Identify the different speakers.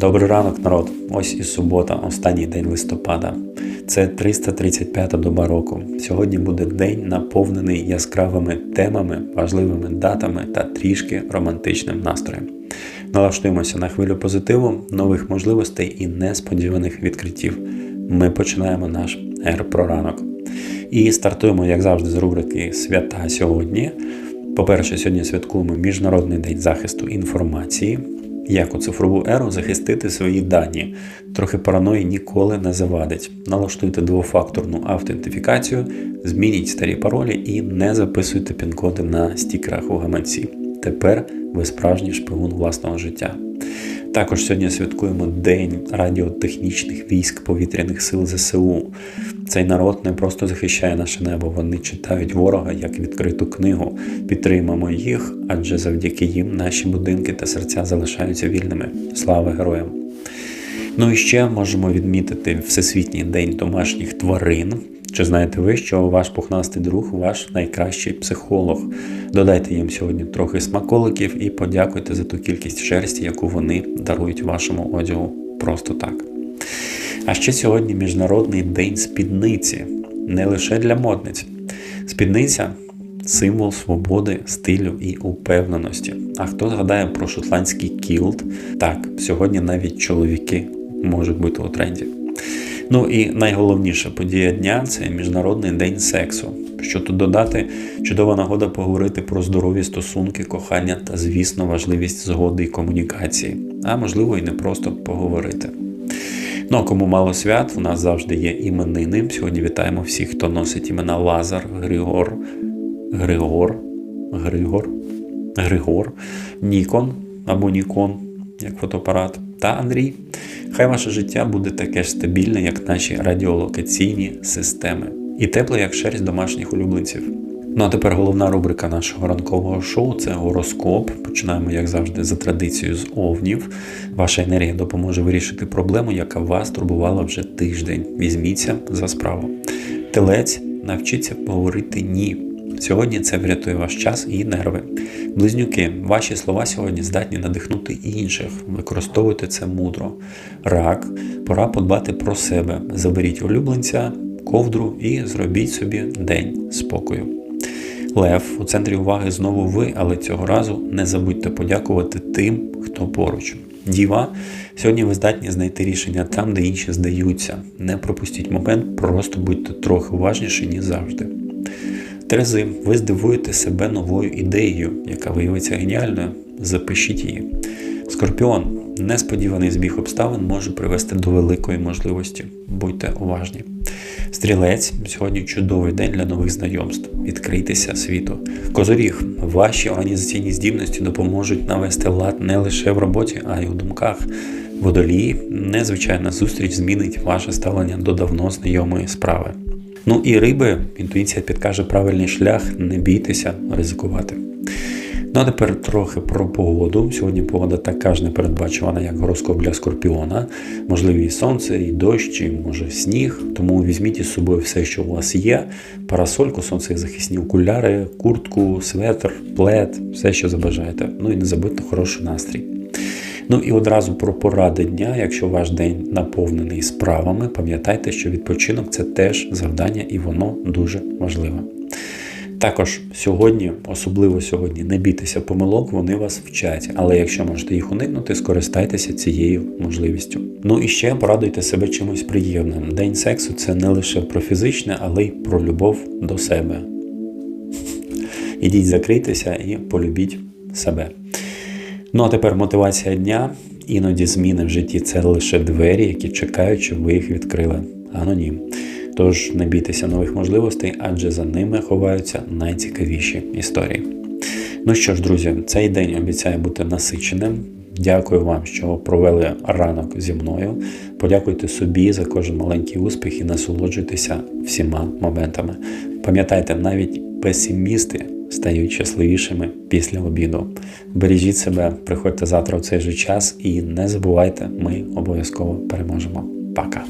Speaker 1: Добрий ранок, народ. Ось і субота, останній день листопада. Це 335-та доба року. Сьогодні буде день наповнений яскравими темами, важливими датами та трішки романтичним настроєм. Налаштуємося на хвилю позитиву, нових можливостей і несподіваних відкриттів. Ми починаємо наш ер про ранок. І стартуємо, як завжди, з рубрики Свята сьогодні. По-перше, сьогодні святкуємо Міжнародний день захисту інформації. Як у цифрову еру захистити свої дані. Трохи параної ніколи не завадить. Налаштуйте двофакторну автентифікацію, змініть старі паролі і не записуйте пін-коди на стікерах у гаманці. Тепер ви справжній шпигун власного життя. Також сьогодні святкуємо День радіотехнічних військ повітряних сил ЗСУ. Цей народ не просто захищає наше небо, вони читають ворога як відкриту книгу. Підтримаємо їх, адже завдяки їм наші будинки та серця залишаються вільними. Слава героям! Ну і ще можемо відмітити Всесвітній день домашніх тварин. Чи знаєте ви, що ваш пухнастий друг ваш найкращий психолог? Додайте їм сьогодні трохи смаколиків і подякуйте за ту кількість шерсті, яку вони дарують вашому одягу просто так. А ще сьогодні Міжнародний день спідниці, не лише для модниць. Спідниця символ свободи, стилю і упевненості. А хто згадає про шотландський кілт? Так, сьогодні навіть чоловіки можуть бути у тренді. Ну і найголовніша подія дня це Міжнародний день сексу. Що тут додати, чудова нагода поговорити про здорові стосунки, кохання та, звісно, важливість згоди і комунікації, а можливо і не просто поговорити. Ну а кому мало свят, у нас завжди є іменини. Сьогодні вітаємо всіх, хто носить імена Лазар, Григор, Григор, Григор, Григор, Нікон або Нікон, як фотоапарат, та Андрій. Хай ваше життя буде таке ж стабільне, як наші радіолокаційні системи, і тепле, як шерсть домашніх улюбленців. Ну а тепер головна рубрика нашого ранкового шоу це гороскоп. Починаємо, як завжди, за традицією з овнів. Ваша енергія допоможе вирішити проблему, яка вас турбувала вже тиждень. Візьміться за справу. Телець навчиться говорити ні. Сьогодні це врятує ваш час і нерви. Близнюки, ваші слова сьогодні здатні надихнути інших. Використовуйте це мудро. Рак, пора подбати про себе. Заберіть улюбленця, ковдру і зробіть собі день спокою. Лев, у центрі уваги знову ви, але цього разу не забудьте подякувати тим, хто поруч. Діва, сьогодні ви здатні знайти рішення там, де інші здаються. Не пропустіть момент, просто будьте трохи уважніші, ніж завжди. Терези, ви здивуєте себе новою ідеєю, яка виявиться геніальною. Запишіть її. Скорпіон, несподіваний збіг обставин може привести до великої можливості. Будьте уважні. Стрілець, сьогодні чудовий день для нових знайомств. Відкрийтеся світу. Козоріг, ваші організаційні здібності допоможуть навести лад не лише в роботі, а й у думках. Водолії, незвичайна зустріч змінить ваше ставлення до давно знайомої справи. Ну і риби, інтуїція підкаже правильний шлях, не бійтеся ризикувати. Ну а тепер трохи про погоду. Сьогодні погода така ж непередбачувана, як гороскоп для скорпіона. Можливі і сонце, і дощ, і може сніг. Тому візьміть із собою все, що у вас є: парасольку, сонцезахисні окуляри, куртку, светр, плед, все, що забажаєте. Ну і не забудьте хороший настрій. Ну і одразу про поради дня. Якщо ваш день наповнений справами, пам'ятайте, що відпочинок це теж завдання, і воно дуже важливе. Також сьогодні, особливо сьогодні, не бійтеся помилок, вони вас вчать. Але якщо можете їх уникнути, скористайтеся цією можливістю. Ну і ще порадуйте себе чимось приємним. День сексу це не лише про фізичне, але й про любов до себе. Ідіть, закрийтеся і полюбіть себе. Ну а тепер мотивація дня. Іноді зміни в житті це лише двері, які чекають, щоб ви їх відкрили. Анонім. Тож не бійтеся нових можливостей, адже за ними ховаються найцікавіші історії. Ну що ж, друзі, цей день обіцяє бути насиченим. Дякую вам, що провели ранок зі мною. Подякуйте собі за кожен маленький успіх і насолоджуйтеся всіма моментами. Пам'ятайте, навіть песимісти стають щасливішими після обіду. Бережіть себе, приходьте завтра у цей же час і не забувайте, ми обов'язково переможемо. Пока!